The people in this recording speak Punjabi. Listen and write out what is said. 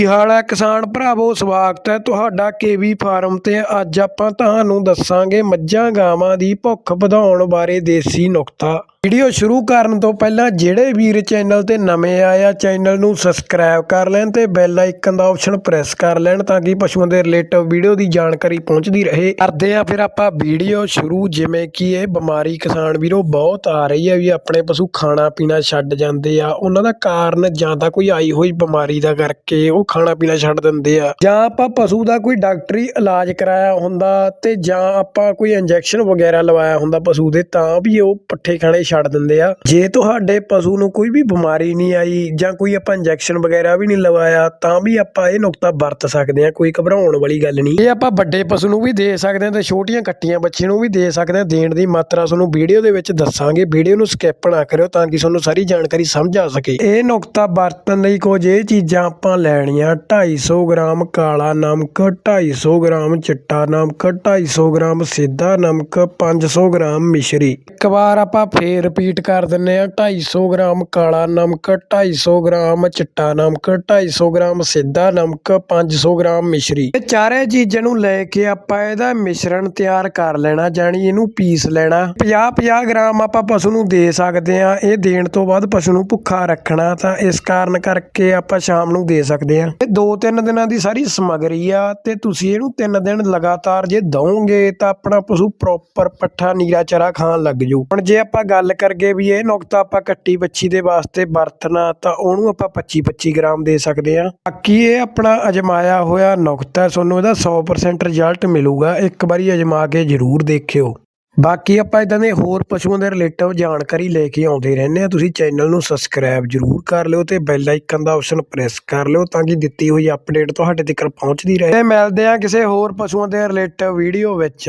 ਕੀ ਹਾਲ ਹੈ ਕਿਸਾਨ ਭਰਾਵੋ, ਸਵਾਗਤ ਹੈ ਤੁਹਾਡਾ ਕੇਵੀ ਫਾਰਮ ਤੇ। ਅੱਜ ਆਪਾਂ ਤੁਹਾਨੂੰ ਦੱਸਾਂਗੇ ਮੱਝਾਂ ਗਾਵਾਂ ਦੀ ਭੁੱਖ ਵਧਾਉਣ ਬਾਰੇ ਦੇਸੀ ਨੁਕਤਾ। ਵੀਡੀਓ ਸ਼ੁਰੂ ਕਰਨ ਤੋਂ ਪਹਿਲਾਂ ਜਿਹੜੇ ਵੀਰ ਚੈਨਲ ਤੇ ਨਵੇਂ ਆਏ ਆ, ਚੈਨਲ ਨੂੰ ਸਬਸਕ੍ਰਾਈਬ ਕਰ ਲੈਣ ਤੇ ਬੈਲ ਆਈਕਨ ਦਾ ਆਪਸ਼ਨ ਪ੍ਰੈਸ ਕਰ ਲੈਣ ਤਾਂ ਕਿ ਪਸ਼ੂਆਂ ਦੇ ਰਿਲੇਟਿਵ ਵੀਡੀਓ ਦੀ ਜਾਣਕਾਰੀ ਪਹੁੰਚਦੀ ਰਹੇ। ਕਰਦੇ ਆ ਫਿਰ ਆਪਾਂ ਵੀਡੀਓ ਸ਼ੁਰੂ, ਜਿਵੇਂ ਕਿ ਇਹ ਬਿਮਾਰੀ ਕਿਸਾਨ ਵੀਰੋ ਬਹੁਤ ਆ ਰਹੀ ਹੈ ਵੀ ਆਪਣੇ ਪਸ਼ੂ ਖਾਣਾ ਪੀਣਾ ਛੱਡ ਜਾਂਦੇ ਆ। ਉਹਨਾਂ ਦਾ ਕਾਰਨ ਜਾਂ ਤਾਂ ਕੋਈ ਆਈ ਹੋਈ ਬਿਮਾਰੀ ਦਾ ਕਰਕੇ ਉਹ ਖਾਣਾ ਪੀਣਾ ਛੱਡ ਦਿੰਦੇ ਆ। ਜਾਂ ਆਪਾਂ ਪਸ਼ੂ ਦਾ ਕੋਈ ਡਾਕਟਰੀ ਇਲਾਜ ਕਰਾਇਆ ਹੁੰਦਾ ਤੇ ਜਾਂ ਆਪਾਂ ਕੋਈ ਇੰਜੈਕਸ਼ਨ ਵਗੈਰਾ ਲਵਾਇਆ ਹੁੰਦਾ ਪਸ਼ੂ ਦੇ ਤਾਂ ਵੀ ਉਹ ਪੱਠੇ ਖਾਣੇ ਛੱਡ ਦਿੰਦੇ ਆ। ਜੇ ਤੁਹਾਡੇ ਪਸ਼ੂ ਨੂੰ ਕੋਈ ਵੀ ਬਿਮਾਰੀ ਨਹੀਂ ਆਈ ਜਾਂ ਕੋਈ ਆਪਾਂ ਇੰਜੈਕਸ਼ਨ ਵਗੈਰਾ ਵੀ ਨਹੀਂ ਲਵਾਇਆ, ਤਾਂ ਵੀ ਆਪਾਂ ਇਹ ਨੁਕਤਾ ਵਰਤ ਸਕਦੇ ਆ ਕੋਈ ਘਬਰਾਉਣ ਵਾਲੀ ਗੱਲ ਨਹੀਂ। ਇਹ ਆਪਾਂ ਵੱਡੇ ਪਸ਼ੂ ਨੂੰ ਵੀ ਦੇ ਸਕਦੇ ਆ ਤੇ ਛੋਟੀਆਂ ਕੱਟੀਆਂ ਬੱਚੇ ਨੂੰ ਵੀ ਦੇ ਸਕਦੇ ਆ ਦੇਣ ਦੀ ਮਾਤਰਾ ਤੁਹਾਨੂੰ ਵੀਡੀਓ ਦੇ ਵਿੱਚ ਦੱਸਾਂਗੇ। ਵੀਡੀਓ ਨੂੰ ਸਕਿਪ ਨਾ ਕਰਿਓ ਤਾਂ ਕਿ ਤੁਹਾਨੂੰ ਸਾਰੀ ਜਾਣਕਾਰੀ ਸਮਝ ਆ ਸਕੇ। ਇਹ ਨੁਕਤਾ ਵਰਤਣ ਲਈ ਕੁਝ ਇਹ ਚੀਜ਼ਾਂ ਆਪਾਂ ਲੈਣੀਆਂ। 250 ਗ੍ਰਾਮ ਕਾਲਾ ਨਮਕ 250 ਗ੍ਰਾਮ ਚਿੱਟਾ ਨਮਕ 250 ਗ੍ਰਾਮ ਸਿੱਧਾ ਨਮਕ 500 ਗ੍ਰਾਮ ਮਿਸ਼ਰੀ। ਇੱਕ ਵਾਰ ਆਪਾਂ ਫੇਰ ਰਿਪੀਟ ਕਰ ਦਿੰਦੇ ਹਾਂ, ਢਾਈ ਸੌ ਗ੍ਰਾਮ ਕਾਲਾ ਨਮਕ, ਢਾਈ ਸੌ ਗ੍ਰਾਮ ਚਿੱਟਾ ਨਮਕ, ਢਾਈ ਸੌ ਗ੍ਰਾਮ ਸਿੱਧਾ ਨਮਕ 500 ਗ੍ਰਾਮ ਮਿਸ਼ਰੀ। ਇਹ ਚਾਰੇ ਚੀਜ਼ਾਂ ਨੂੰ ਲੈ ਕੇ ਆਪਾਂ ਇਹਦਾ ਮਿਸ਼ਰਣ ਤਿਆਰ ਕਰ ਲੈਣਾ, ਜਾਣੀ ਇਹਨੂੰ ਪੀਸ ਲੈਣਾ। 50 50 ਗ੍ਰਾਮ ਆਪਾਂ ਪਸ਼ੂ ਨੂੰ ਦੇ ਸਕਦੇ ਹਾਂ। ਇਹ ਦੇਣ ਤੋਂ ਬਾਅਦ ਪਸ਼ੂ ਨੂੰ ਭੁੱਖਾ ਰੱਖਣਾ, ਤਾਂ ਇਸ ਕਾਰਨ ਕਰਕੇ ਆਪਾਂ ਸ਼ਾਮ ਨੂੰ ਦੇ ਸਕਦੇ ਹਾਂ। ਇਹ 2-3 ਦਿਨਾਂ ਦੀ ਸਾਰੀ ਸਮਗਰੀ ਆ, ਤੇ ਤੁਸੀਂ ਇਹਨੂੰ 3 ਦਿਨ ਲਗਾਤਾਰ ਜੇ ਦਵੋਗੇ ਤਾਂ ਆਪਣਾ ਪਸ਼ੂ ਪ੍ਰੋਪਰ ਪੱਠਾ, ਨੀਰਾ ਚਾਰਾ ਖਾਣ ਲੱਗ ਜੂ ਹੁਣ ਜੇ ਆਪਾਂ ਗੱਲ ਕਰਗੇ ਵੀ ਇਹ ਨੁਕਤਾ ਆਪਾਂ ਕੱਟੀ ਬੱਚੀ ਦੇ ਵਾਸਤੇ ਵਰਤਣਾ, ਤਾਂ ਉਹਨੂੰ ਆਪਾਂ 25-25 ਗ੍ਰਾਮ ਦੇ ਸਕਦੇ ਆ ਬਾਕੀ ਇਹ ਆਪਣਾ ਅਜਮਾਇਆ ਹੋਇਆ ਨੁਕਤਾ, ਤੁਹਾਨੂੰ ਇਹਦਾ 100% ਰਿਜ਼ਲਟ ਮਿਲੂਗਾ। ਇੱਕ ਵਾਰੀ ਅਜਮਾ ਕੇ ਜ਼ਰੂਰ ਦੇਖਿਓ। ਬਾਕੀ ਆਪਾਂ ਇਦਾਂ ਦੇ ਹੋਰ ਪਸ਼ੂਆਂ ਦੇ ਰਿਲੇਟਿਵ ਜਾਣਕਾਰੀ ਲੈ ਕੇ ਆਉਂਦੇ ਰਹਿੰਦੇ ਆ ਤੁਸੀਂ ਚੈਨਲ ਨੂੰ ਸਬਸਕ੍ਰਾਈਬ ਜ਼ਰੂਰ ਕਰ ਲਿਓ ਤੇ ਬੈਲ ਆਈਕਨ ਦਾ ਆਪਸ਼ਨ ਪ੍ਰੈਸ ਕਰ ਲਿਓ ਤਾਂ ਕਿ ਦਿੱਤੀ ਹੋਈ ਅਪਡੇਟ ਤੁਹਾਡੇ ਤੱਕ ਪਹੁੰਚਦੀ ਰਹੇ। ਤੇ ਮਿਲਦੇ ਆ ਕਿਸੇ ਹੋਰ ਪਸ਼ੂਆਂ ਦੇ ਰਿਲੇਟਿਵ ਵੀਡੀਓ ਵਿੱਚ।